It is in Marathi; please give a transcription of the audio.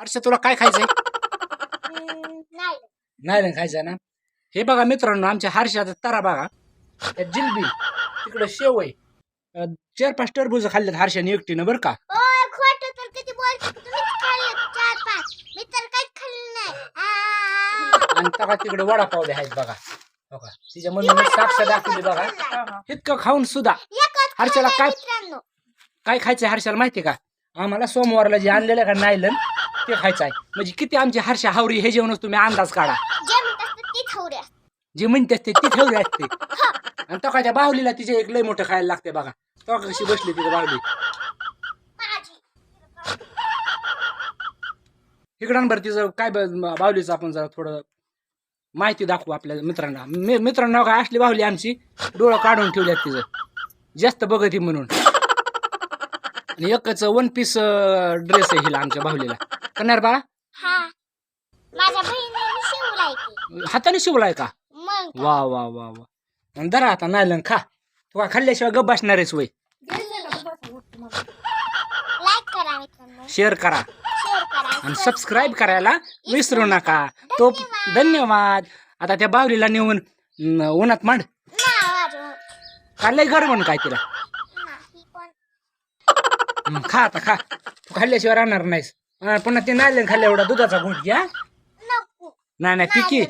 हर्षा तुला काय खायचंय? नाही नाही ना खायचं ना. हे बघा मित्रांनो आमच्या हर्षाचा तारा बघा. त्यात जिलबी तिकडे शेव आहे. अं, चार पाच टरबूज खाल्ल्यात हर्षाने एकटीनं बरं का? ओ खोट तर किती बोलतो तुम्हीच खाल्ले चार पाच. मी तर काहीच खाल्लं नाही. आ. आणि तेव्हा तिकडे वडापाव बी आहेत बघा. बघा तिच्या मम्मीने साक्ष दाखवली बघा. इतकं खाऊन सुद्धा. एकच हर्षाला खाल्लंय काय- मित्रांनो. काय खायचंय हर्षाला माहितीये का? आम्हाला सोमवारला जे आणलेलं का नायलन ते खायचं आहे. म्हणजे किती आमची हर्षा हावरी हे जेवणच तुम्ही अंदाज काढा. जे म्हणत ती जे असते ती ठेवली असते. आणि तो त्या बाहुलीला तिचे एक लय मोठं खायला लागते बघा. तो कशी बसली तिथे बाहुली. माझी. इकडं बरं तिचं काय ब- बाहुलीचं आपण जरा थोडं माहिती दाखवू आपल्या मित्रांना. मी- मित्रांना काय? असली बाहुली आमची. डोळं काढून ठेवल्यात तिचं. जास्त बघती म्हणून. आणि एकच वन पीस ड्रेस आहे हिला आमच्या बाहुलीला. करणार बा हा. माझ्या बहिणीने शिवलाय की हाताने शिवलाय का? मग? वा वा वा वा. धरा आता नायलन खा. तू का खाल्ल्याशिवाय गप वय. लाईक करा मित्रांनो. शेअर करा. शेअर करा. आणि सबस्क्राईब करायला विसरू नका. तो धन्यवाद. आता त्या बाहुलीला नेऊन न, उन्हात मांड. ना गरमण काय तिला? नाही हं, खा आता खा. तू खाल्ल्याशिवाय राहणार नाहीस. हा, पुन्हा ते नायलन खाल्ल्या एवढा दुधाचा घोट घ्या. नाही नाही पिकी.